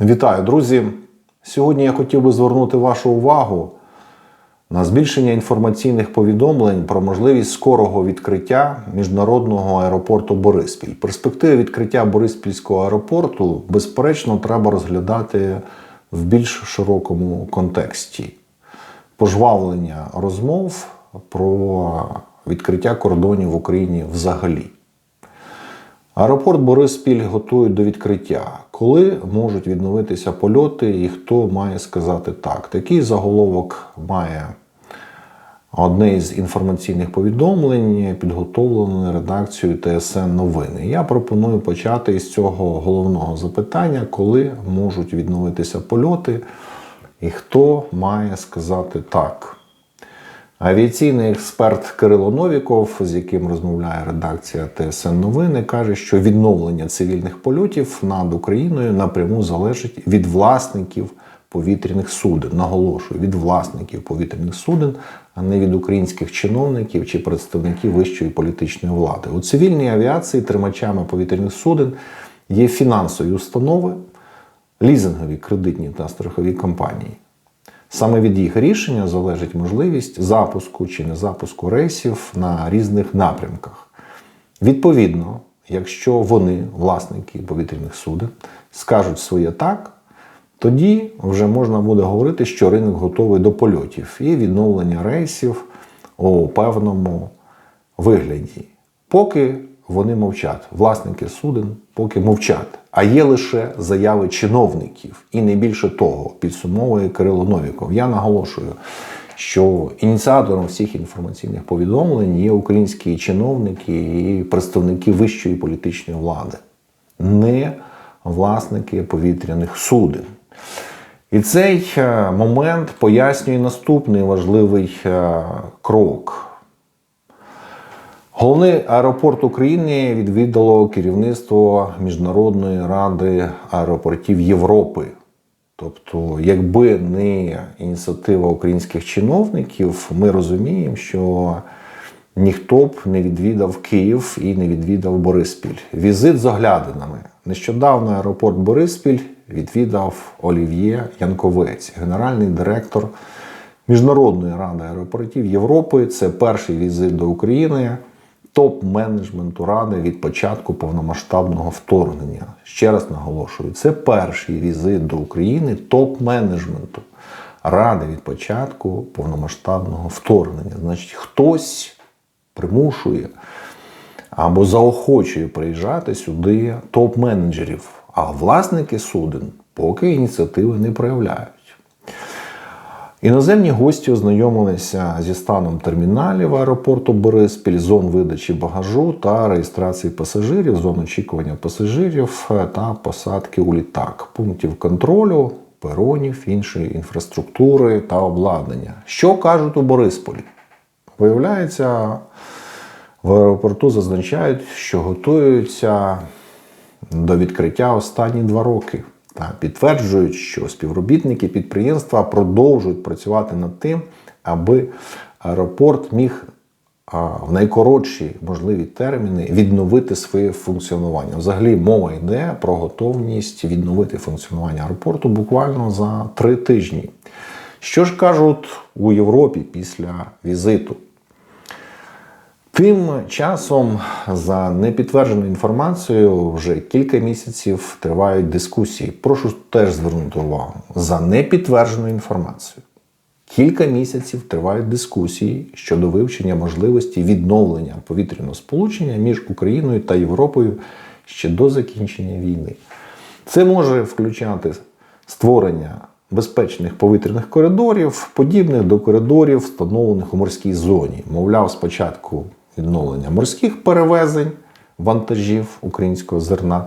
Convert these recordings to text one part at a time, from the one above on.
Вітаю, друзі! Сьогодні я хотів би звернути вашу увагу на збільшення інформаційних повідомлень про можливість скорого відкриття міжнародного аеропорту Бориспіль. Перспективи відкриття Бориспільського аеропорту, безперечно, треба розглядати в більш широкому контексті. Пожвавлення розмов про відкриття кордонів в Україні взагалі. Аеропорт Бориспіль готують до відкриття. Коли можуть відновитися польоти і хто має сказати так? Такий заголовок має одне із інформаційних повідомлень, підготовлене редакцією ТСН Новини. Я пропоную почати із цього головного запитання, коли можуть відновитися польоти і хто має сказати так. Авіаційний експерт Кирило Новіков, з яким розмовляє редакція ТСН Новини, каже, що відновлення цивільних польотів над Україною напряму залежить від власників повітряних суден. Наголошую, від власників повітряних суден, а не від українських чиновників чи представників вищої політичної влади. У цивільній авіації тримачами повітряних суден є фінансові установи, лізингові кредитні та страхові компанії. Саме від їх рішення залежить можливість запуску чи не запуску рейсів на різних напрямках. Відповідно, якщо вони, власники повітряних суден, скажуть своє так, тоді вже можна буде говорити, що ринок готовий до польотів і відновлення рейсів у певному вигляді. Поки вони мовчать, власники суден поки мовчать. А є лише заяви чиновників, і не більше того, підсумовує Кирило Новіков. Я наголошую, що ініціатором всіх інформаційних повідомлень є українські чиновники і представники вищої політичної влади, не власники повітряних суден. І цей е, момент пояснює наступний важливий е, крок. Головний аеропорт України відвідало керівництво Міжнародної ради аеропортів Європи. Тобто, якби не ініціатива українських чиновників, ми розуміємо, що ніхто б не відвідав Київ і не відвідав Бориспіль. Візит з оглядинами. Нещодавно аеропорт Бориспіль відвідав Олів'є Янковець, генеральний директор Міжнародної ради аеропортів Європи. Це перший візит до України топ-менеджменту ради від початку повномасштабного вторгнення. Ще раз наголошую, це перший візит до України топ-менеджменту ради від початку повномасштабного вторгнення. Значить, хтось примушує або заохочує приїжджати сюди топ-менеджерів, а власники суден поки ініціативи не проявляють. Іноземні гості ознайомилися зі станом терміналів аеропорту Бориспіль, зон видачі багажу та реєстрації пасажирів, зон очікування пасажирів та посадки у літак, пунктів контролю, перонів, іншої інфраструктури та обладнання. Що кажуть у Борисполі? Виявляється, в аеропорту зазначають, що готуються до відкриття останні два роки. Та підтверджують, що співробітники підприємства продовжують працювати над тим, аби аеропорт міг в найкоротші можливі терміни відновити своє функціонування. Взагалі мова йде про готовність відновити функціонування аеропорту буквально за три тижні. Що ж кажуть у Європі після візиту? Тим часом, за непідтвердженою інформацією, вже кілька місяців тривають дискусії. Прошу теж звернути увагу за непідтвердженою інформацією. Кілька місяців тривають дискусії щодо вивчення можливості відновлення повітряного сполучення між Україною та Європою ще до закінчення війни. Це може включати створення безпечних повітряних коридорів, подібних до коридорів, встановлених у морській зоні. Мовляв, спочатку відновлення морських перевезень вантажів українського зерна,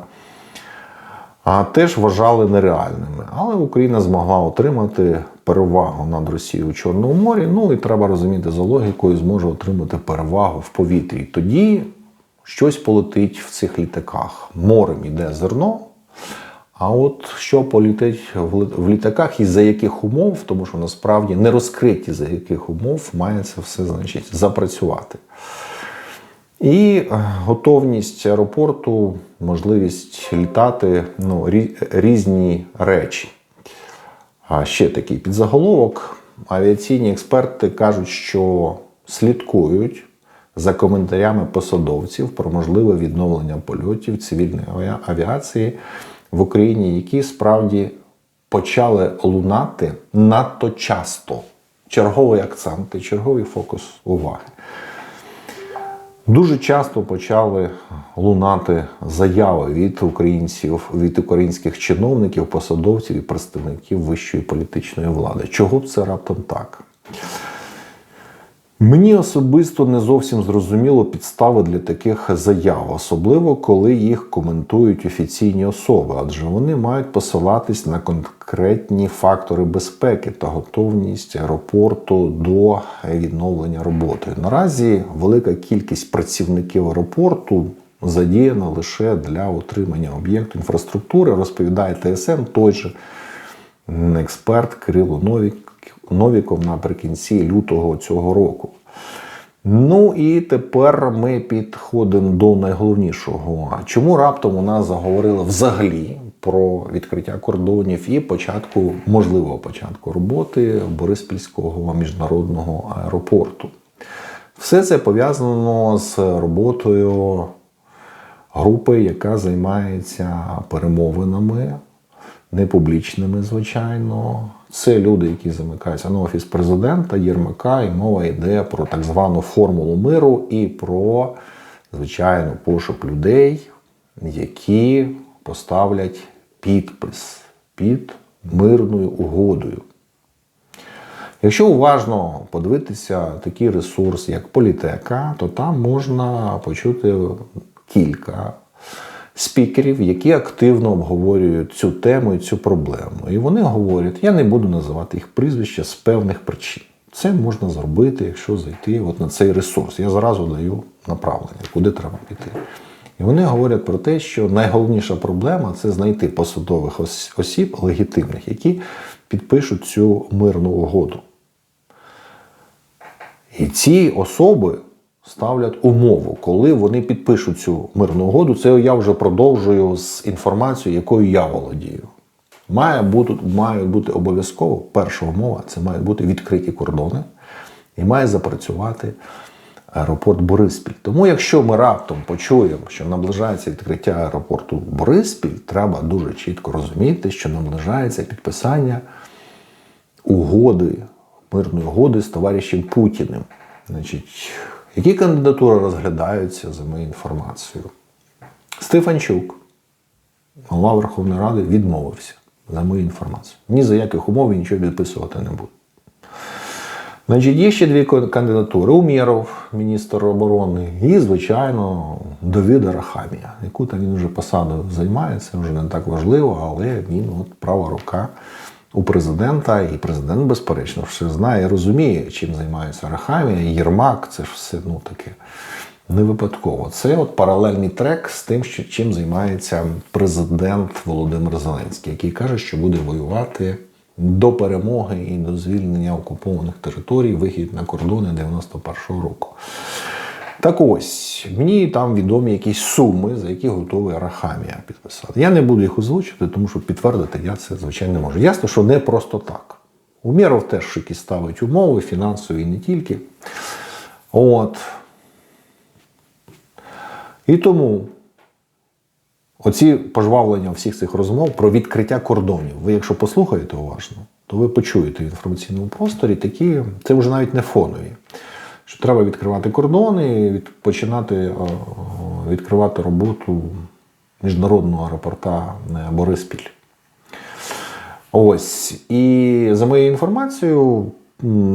а теж вважали нереальними. Але Україна змогла отримати перевагу над Росією у Чорному морі. Ну і треба розуміти за логікою, зможе отримати перевагу в повітрі. Тоді щось полетить в цих літаках. Морем іде зерно. А от що політить в літаках і за яких умов, тому що насправді не розкриті за яких умов має це все значить запрацювати. І е, готовність аеропорту, можливість літати ну, різні речі. А ще такий підзаголовок. Авіаційні експерти кажуть, що слідкують за коментарями посадовців про можливе відновлення польотів цивільної авіації в Україні, які справді почали лунати надто часто. Черговий акцент і черговий фокус уваги. Дуже часто почали лунати заяви від українців, від українських чиновників, посадовців і представників вищої політичної влади. Чого б це раптом так? Мені особисто не зовсім зрозуміло підстави для таких заяв, особливо коли їх коментують офіційні особи, адже вони мають посилатись на конкретні фактори безпеки та готовність аеропорту до відновлення роботи. Наразі велика кількість працівників аеропорту задіяна лише для утримання об'єкту інфраструктури, розповідає ТСН той же експерт Кирило Новік, Новіков наприкінці лютого цього року. Ну і тепер ми підходимо до найголовнішого. Чому раптом у нас заговорили взагалі про відкриття кордонів і початку, можливого початку роботи Бориспільського міжнародного аеропорту? Все це пов'язано з роботою групи, яка займається перемовинами, непублічними, звичайно. Це люди, які замикаються на офіс президента Єрмака, і мова йде про так звану формулу миру і про, звичайно, пошук людей, які поставлять підпис під мирною угодою. Якщо уважно подивитися такий ресурс, як політека, то там можна почути кілька спікерів, які активно обговорюють цю тему і цю проблему. І вони говорять, я не буду називати їх прізвища з певних причин. Це можна зробити, якщо зайти от на цей ресурс. Я зразу даю направлення, куди треба піти. І вони говорять про те, що найголовніша проблема це знайти посадових ос- осіб легітимних, які підпишуть цю мирну угоду. І ці особи ставлять умову, коли вони підпишуть цю мирну угоду. Це я вже продовжую з інформацією, якою я володію. Має бути, має бути обов'язково перша умова це мають бути відкриті кордони і має запрацювати аеропорт Бориспіль. Тому, якщо ми раптом почуємо, що наближається відкриття аеропорту Бориспіль, треба дуже чітко розуміти, що наближається підписання угоди, мирної угоди з товаришем Путіним. Значить, які кандидатури розглядаються за моєю інформацією? Стефанчук, голова Верховної Ради, відмовився за мою інформацію. Ні за яких умов він нічого підписувати не буде. Значить, є ще дві кандидатури: Умєров, міністр оборони, і, звичайно, Давид Арахамія, яку там він вже посаду займає, це вже не так важливо, але він от права рука у президента, і президент, безперечно, все знає розуміє, чим займається Арахамія, Єрмак, це ж все ну, таке не випадково. Це от паралельний трек з тим, що, чим займається президент Володимир Зеленський, який каже, що буде воювати до перемоги і до звільнення окупованих територій, вихід на кордони 91-го року. Так ось, мені там відомі якісь суми, за які готовий Арахамія підписати. Я не буду їх озвучити, тому що підтвердити я це, звичайно, не можу. Ясно, що не просто так. Умєров теж якісь ставить умови, фінансові і не тільки. От. І тому оці пожвавлення всіх цих розмов про відкриття кордонів. Ви, якщо послухаєте уважно, то ви почуєте в інформаційному просторі такі, це вже навіть не фонові. Що треба відкривати кордони, починати е, відкривати роботу міжнародного аеропорта е, Бориспіль. Ось. І за моєю інформацією,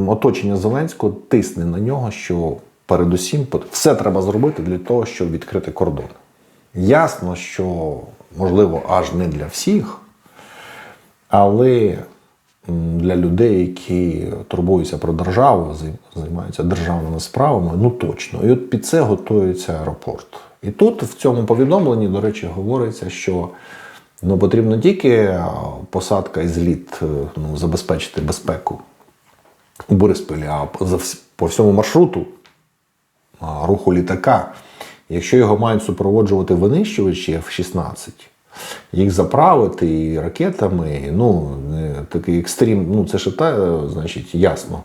оточення Зеленського тисне на нього, що передусім все треба зробити для того, щоб відкрити кордон. Ясно, що можливо аж не для всіх, але для людей, які турбуються про державу, займаються державними справами, ну точно. І от під це готується аеропорт. І тут в цьому повідомленні, до речі, говориться, що ну, потрібно тільки посадка і зліт е, ну, забезпечити безпеку у Бориспілі, а по- всьому маршруту руху літака Якщо його мають супроводжувати винищувачі F-16, їх заправити і ракетами, ну, такий екстрім, ну це ж та, значить, ясно.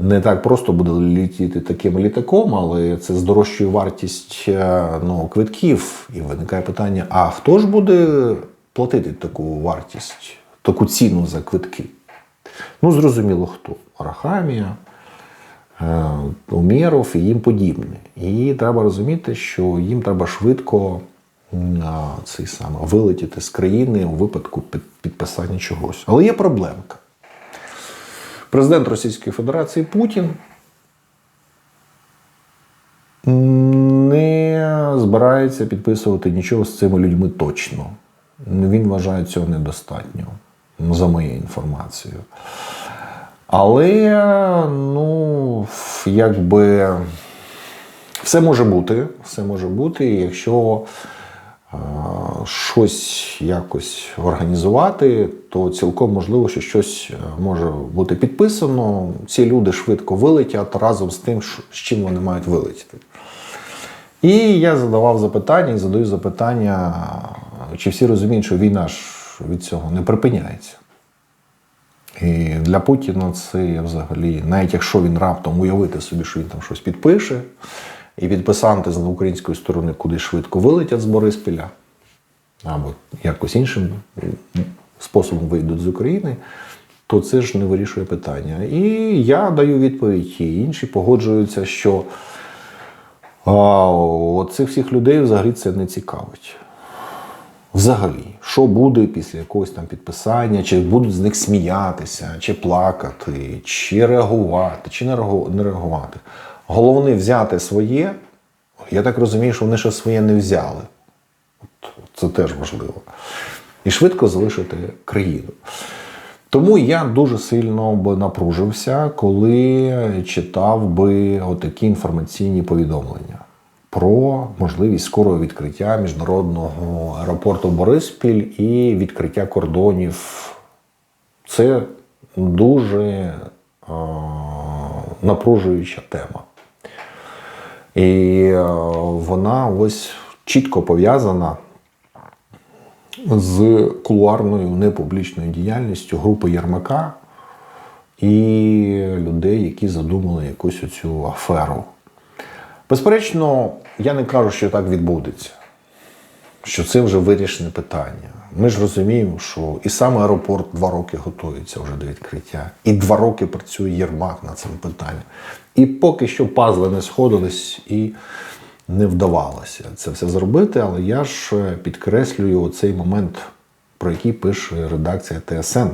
Не так просто буде літіти таким літаком, але це здорожчує вартість е, ну, квитків. І виникає питання: а хто ж буде платити таку вартість, таку ціну за квитки? Ну, зрозуміло, хто. Арахамія, е, Умєров і їм подібне. І треба розуміти, що їм треба швидко цей саме, вилетіти з країни у випадку підписання чогось. Але є проблемка. Президент Російської Федерації Путін не збирається підписувати нічого з цими людьми точно. Він вважає цього недостатньо, за моєю інформацією. Але, ну, якби все може бути, все може бути, якщо щось якось організувати, то цілком можливо, що щось е, може бути підписано. Ці люди швидко вилетять разом з тим, з чим вони мають вилетіти. І я задавав запитання і задаю запитання, чи всі розуміють, що війна ж від цього не припиняється. І для Путіна це взагалі, навіть якщо він раптом уявити собі, що він там щось підпише, і підписанти з української сторони куди швидко вилетять з Бориспіля, або якось іншим способом вийдуть з України, то це ж не вирішує питання. І я даю відповідь, і інші погоджуються, що цих всіх людей взагалі це не цікавить. Взагалі, що буде після якогось там підписання, чи будуть з них сміятися, чи плакати, чи реагувати, чи не реагувати. Головне взяти своє. Я так розумію, що вони ще своє не взяли. Це теж важливо. І швидко залишити країну. Тому я дуже сильно би напружився, коли читав би отакі інформаційні повідомлення про можливість скорого відкриття міжнародного аеропорту Бориспіль і відкриття кордонів. Це дуже е, напружуюча тема. І е, вона ось чітко пов'язана з кулуарною непублічною діяльністю групи Єрмака і людей, які задумали якусь оцю аферу. Безперечно, я не кажу, що так відбудеться, що це вже вирішене питання. Ми ж розуміємо, що і сам аеропорт два роки готується вже до відкриття, і два роки працює Єрмак над цим питанням. І поки що пазли не сходились і не вдавалося це все зробити. Але я ж е, підкреслюю цей момент, про який пише редакція ТСН.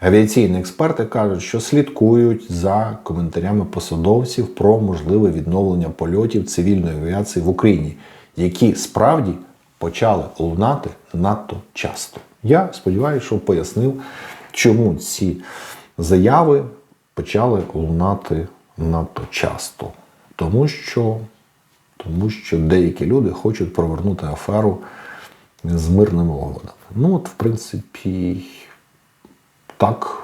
Авіаційні експерти кажуть, що слідкують за коментарями посадовців про можливе відновлення польотів цивільної авіації в Україні, які справді почали лунати надто часто. Я сподіваюся, що пояснив, чому ці заяви почали лунати надто часто. Тому що, тому що деякі люди хочуть провернути аферу з мирними угодами. Ну, от, в принципі, так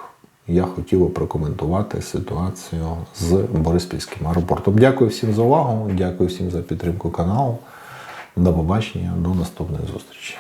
я хотів би прокоментувати ситуацію з Бориспільським аеропортом. Дякую всім за увагу, дякую всім за підтримку каналу. До побачення, до наступної зустрічі.